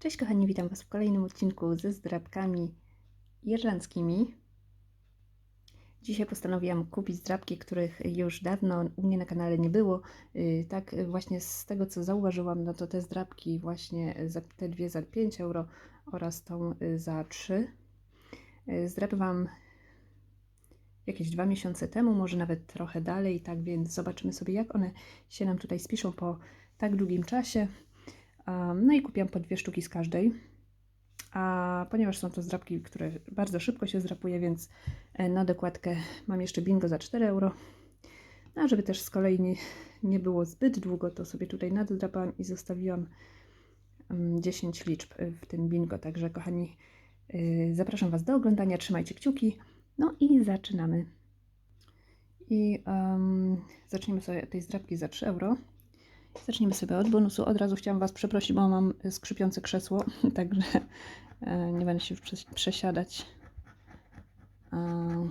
Cześć kochani, witam Was w kolejnym odcinku ze zdrabkami irlandzkimi. Dzisiaj postanowiłam kupić zdrabki, których już dawno u mnie na kanale nie było. Yy, Tak yy, właśnie z tego co zauważyłam, no to te zdrabki właśnie za te dwie za 5 euro oraz tą yy, za 3. Yy, Zdrabywałam jakieś dwa miesiące temu, może nawet trochę dalej, tak więc zobaczymy sobie jak one się nam tutaj spiszą po tak długim czasie. No i kupiłam po dwie sztuki z każdej. A ponieważ są to zdrabki, które bardzo szybko się zdrapuje, więc e, na dokładkę mam jeszcze bingo za 4 euro. No, a żeby też z kolei nie, nie było zbyt długo, to sobie tutaj naddrapałam i zostawiłam mm, 10 liczb y, w tym bingo. Także kochani, y, zapraszam Was do oglądania, trzymajcie kciuki. No i zaczynamy. I um, zacznijmy sobie od tej zdrabki za 3 euro. Zacznijmy sobie od bonusu. Od razu chciałam Was przeprosić, bo mam skrzypiące krzesło, także e, nie będę się już przes- przesiadać. E,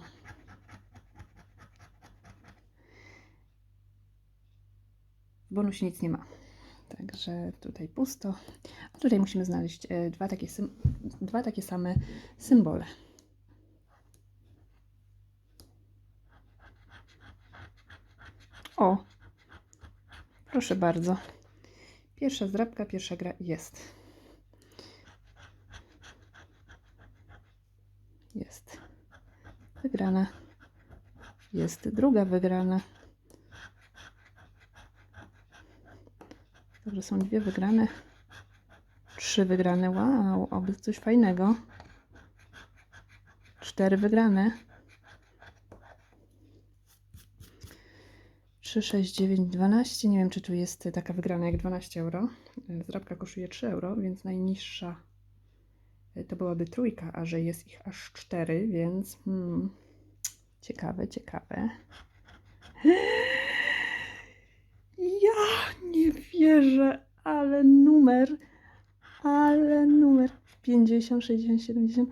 W bonusie nic nie ma. Także tutaj pusto. A tutaj musimy znaleźć e, dwa takie, dwa takie same symbole. O, Proszę bardzo. Pierwsza zdrabka, pierwsza gra jest. Jest. Wygrana. Jest druga wygrana. Dobrze, są dwie wygrane. Trzy wygrane. Wow, oby coś fajnego. Cztery wygrane. 3, 6, 9, 12. Nie wiem, czy tu jest taka wygrana jak 12 euro. Zdrabka kosztuje 3 euro, więc najniższa e, to byłaby trójka, a że jest ich aż 4, więc hmm, ciekawe, ciekawe. Ja nie wierzę, ale numer, ale numer 50, 60, 70,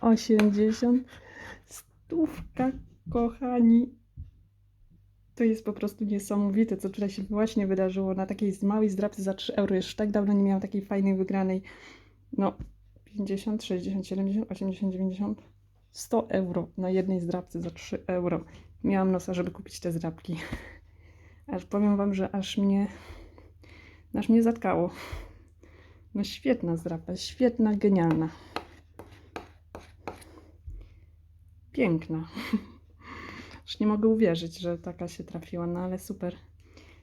80, stówka, kochani. To jest po prostu niesamowite, co tutaj się właśnie wydarzyło na takiej małej zdrabce za 3 euro. Już tak dawno nie miałam takiej fajnej wygranej. No, 50, 60, 70, 80, 90, 100 euro na jednej zdrabce za 3 euro. Miałam nosa, żeby kupić te zdrabki. Aż powiem Wam, że aż mnie, aż mnie zatkało. No świetna zdrabka, świetna, genialna. Piękna. Już nie mogę uwierzyć, że taka się trafiła, no ale super.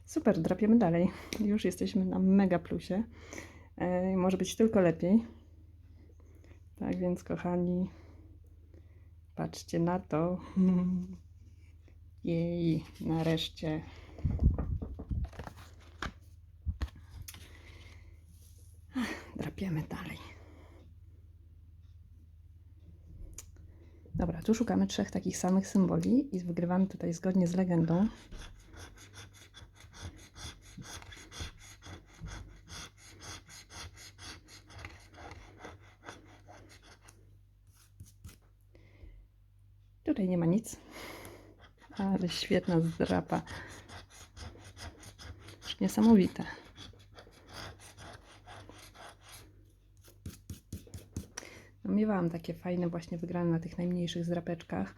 Super, drapiemy dalej. Już jesteśmy na mega plusie. E, może być tylko lepiej. Tak więc, kochani, patrzcie na to. Jej, nareszcie. Ach, Drapiemy dalej. Tu szukamy trzech takich samych symboli i wygrywamy tutaj zgodnie z legendą. Tutaj nie ma nic, ale świetna zdrapa. Niesamowite. Miewałam takie fajne właśnie wygrane na tych najmniejszych zdrapeczkach.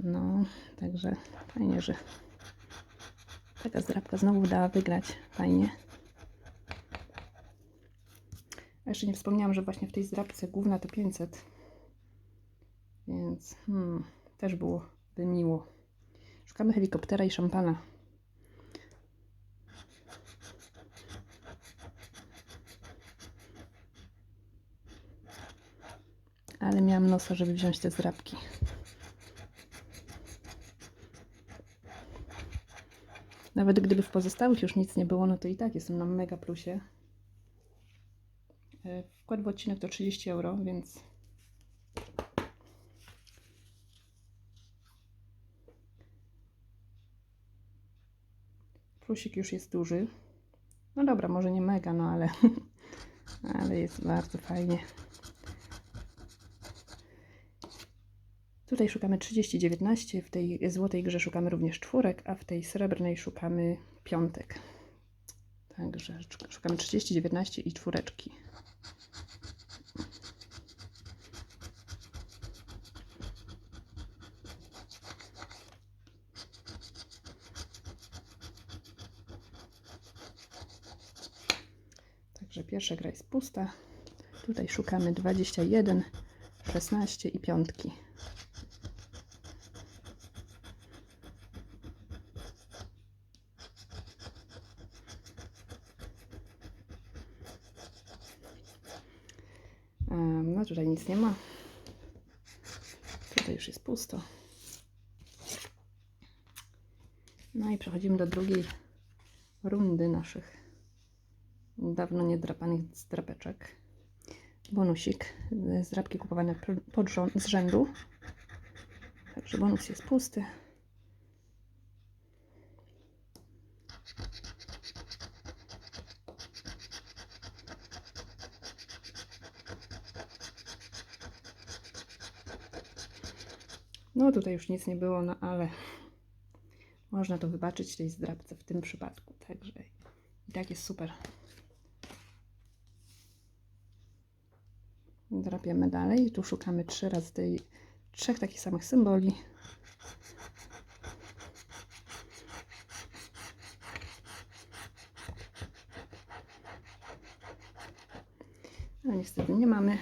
No, także fajnie, że taka zdrapka znowu dała wygrać. Fajnie. A jeszcze nie wspomniałam, że właśnie w tej zdrapce główna to 500. Więc hmm, też byłoby miło. Szukamy helikoptera i szampana. Ale miałam nosa, żeby wziąć te zdrabki. Nawet gdyby w pozostałych już nic nie było, no to i tak jestem na mega plusie. E, Wkład w odcinek to 30 euro, więc plusik już jest duży. No dobra, może nie mega, no ale, ale jest bardzo fajnie. Tutaj szukamy 30-19, w tej złotej grze szukamy również czwórek, a w tej srebrnej szukamy piątek. Także szuk- szukamy 30, 19 i czwóreczki. Także pierwsza gra jest pusta. Tutaj szukamy 21, 16 i piątki. Em, No tutaj nic nie ma. Tutaj już jest pusto. No i przechodzimy do drugiej rundy naszych dawno niedrapanych zdrapeczek. Bonusik. Zdrapki kupowane pod rząd, z rzędu. Także bonus jest pusty. No tutaj już nic nie było, no ale można to wybaczyć tej zdrabce w tym przypadku. Także i tak jest super. Drapiemy dalej. Tu szukamy trzy razy tej, trzech takich samych symboli. No niestety nie mamy.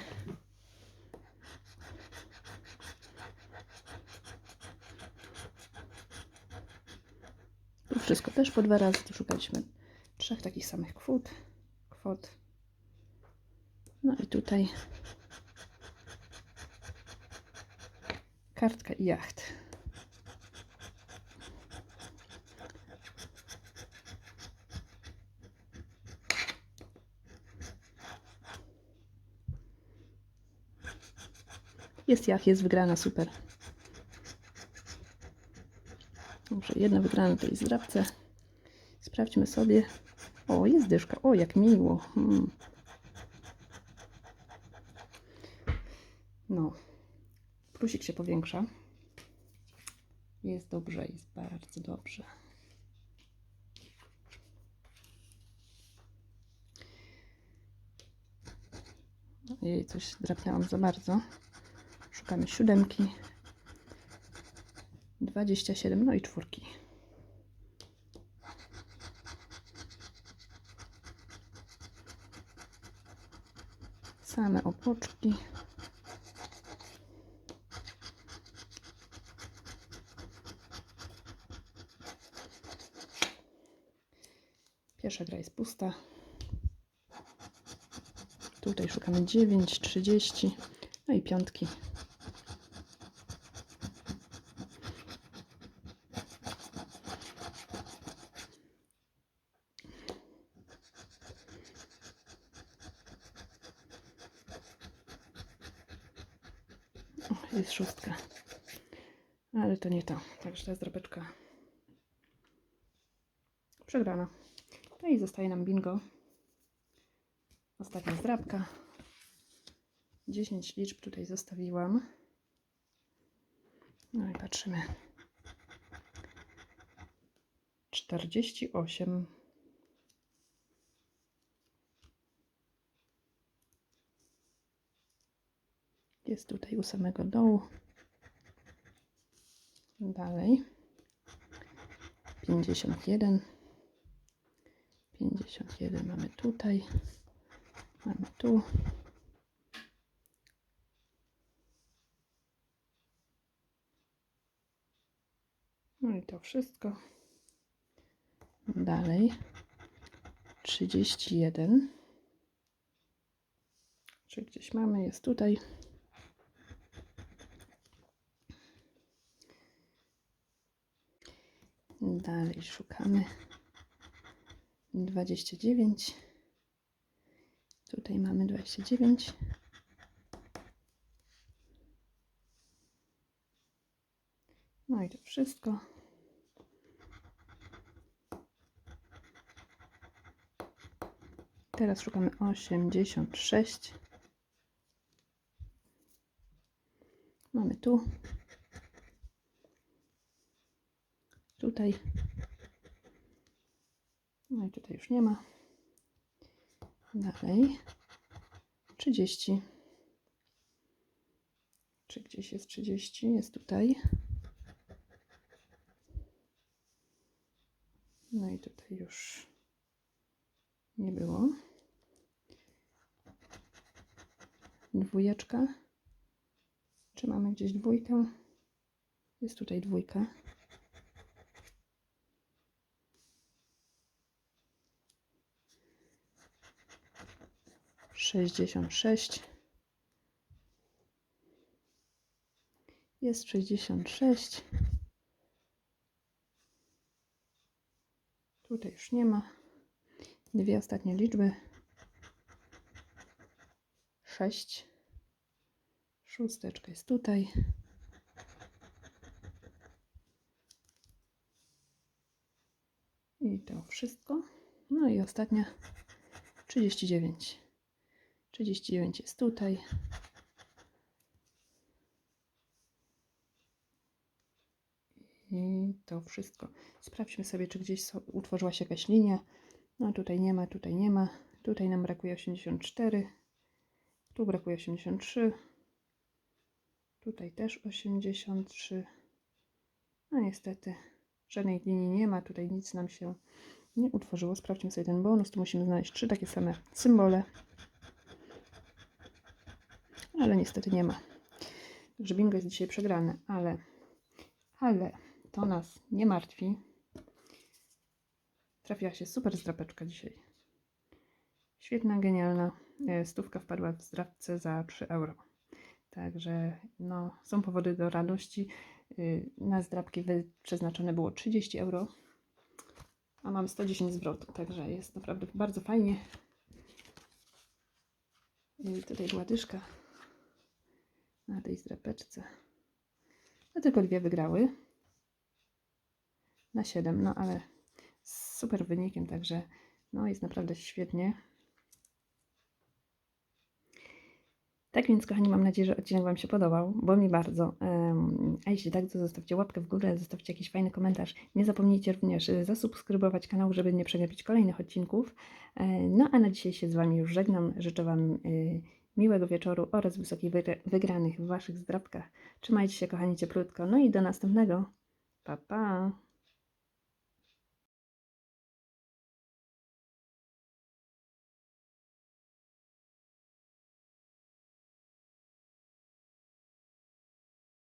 Tu wszystko też po dwa razy. Tu szukaliśmy trzech takich samych kwot. kwot. No i tutaj kartka i jacht. Jest jacht, jest wygrana, super. Dobrze, jedna wygrana tej zdrabce. Sprawdźmy sobie. O, jest dyszka. O, jak miło. Hmm. No, plusik się powiększa. Jest dobrze, jest bardzo dobrze. Jej, coś drapnęłam za bardzo. Szukamy siódemki. 27, no i czwórki. Same opoczki. Pierwsza gra jest pusta. Tutaj szukamy 9, 30, no i piątki. O, jest szóstka. Ale to nie to. Także ta zdrabeczka przegrana. No i zostaje nam bingo. Ostatnia zdrabka. 10 liczb tutaj zostawiłam. No i patrzymy. 48. Jest tutaj u samego dołu. Dalej. 51. 51 mamy tutaj. Mamy tu. No i to wszystko. Dalej. 31. Czy gdzieś mamy? Jest tutaj. Dalej szukamy. 29. Tutaj mamy 29. No i to wszystko. Teraz szukamy 86. Mamy tu. Tutaj. No i tutaj już nie ma. Dalej. 30. Czy gdzieś jest 30? Jest tutaj. No i tutaj już nie było. Dwójeczka. Czy mamy gdzieś dwójkę? Jest tutaj dwójka. Sześćdziesiąt sześć. Jest sześćdziesiąt sześć. Tutaj już nie ma. Dwie ostatnie liczby. Sześć. Szósteczka jest tutaj. I to wszystko. No i ostatnia 39. 39 jest tutaj. I to wszystko. Sprawdźmy sobie, czy gdzieś utworzyła się jakaś linia. No tutaj nie ma, tutaj nie ma. Tutaj nam brakuje 84. Tu brakuje 83. Tutaj też 83. No niestety żadnej linii nie ma. Tutaj nic nam się nie utworzyło. Sprawdźmy sobie ten bonus. Tu musimy znaleźć trzy takie same symbole. Ale niestety nie ma. Także bingo jest dzisiaj przegrane, ale, ale to nas nie martwi. Trafiła się super zdrapeczka dzisiaj. Świetna, genialna. E, Stówka wpadła w zdrapce za 3 euro. Także no, są powody do radości. Y, Na zdrapki przeznaczone było 30 euro, a mam 110 zwrotu, także jest naprawdę bardzo fajnie. I tutaj była dyszka na tej zdrapeczce. No tylko dwie wygrały na 7, no ale z super wynikiem, także no jest naprawdę świetnie. Tak więc, kochani, mam nadzieję, że odcinek Wam się podobał, bo mi bardzo. A jeśli tak, to zostawcie łapkę w górę, zostawcie jakiś fajny komentarz. Nie zapomnijcie również y, zasubskrybować kanał, żeby nie przegapić kolejnych odcinków. E, No a na dzisiaj się z Wami już żegnam. Życzę Wam y, miłego wieczoru oraz wysokich wygra- wygranych w Waszych zdrabkach. Trzymajcie się, kochani, cieplutko. No i do następnego. Pa, pa!